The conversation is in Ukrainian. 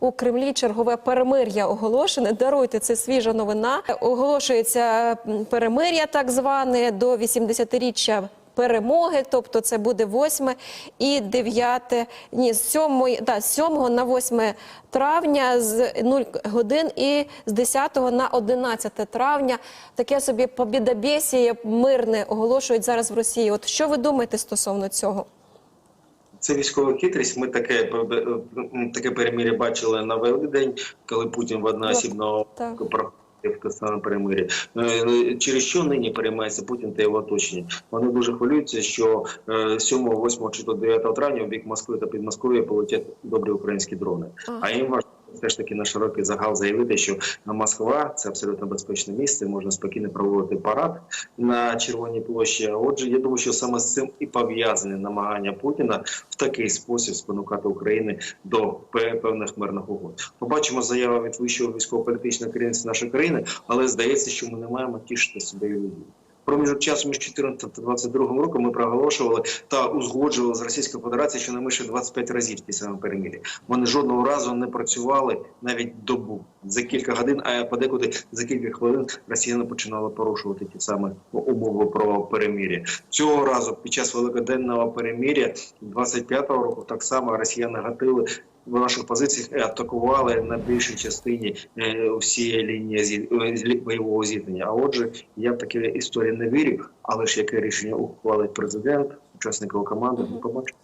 у Кремлі чергове перемир'я оголошене. Даруйте, це свіжа новина. Оголошується перемир'я, так зване, до 80-річчя перемоги, тобто це буде 8 і 9, ні, з 7, да, з 7 на 8 травня з 0 годин і з 10 на 11 травня. Таке собі побідобєсіє мирне оголошують зараз в Росії. От що ви думаєте стосовно цього? Це військова хитрість. Ми таке таке перемир'я бачили на Великдень, коли Путін в одноосібно те саме перемир'я. Е, Через що нині переймається Путін та його оточення? Вони дуже хвилюються, що е, 7, 8 чи то 9 травня в бік Москви та Підмосков'я полетять добрі українські дрони. Ага. А їм важливо все ж таки на широкий загал заявити, що Москва це абсолютно безпечне місце, можна спокійно проводити парад на Червоній площі. Отже, я думаю, що саме з цим і пов'язані намагання Путіна в такий спосіб спонукати України до певних мирних угод. Побачимо заяву від вищого військово-політичного керівництва нашої країни, але здається, що ми не маємо тішити себе ілюзією. Проміжок часу між 14 та 22 роком ми проголошували та узгоджували з Російською Федерацією щонайменше 25 разів ті самі перемір'я. Вони жодного разу не працювали навіть добу за кілька годин, а подекуди за кілька хвилин росіяни починали порушувати ті самі умови про перемір'я. Цього разу під час великоденного перемір'я 25-го року так само росіяни гатили наших позиціях і атакували на більшій частині е, всієї лінії зі- е, бойового зіткнення. А отже, я в такі історії не вірю, але ж яке рішення ухвалить президент, учасники команди, ми побачимо.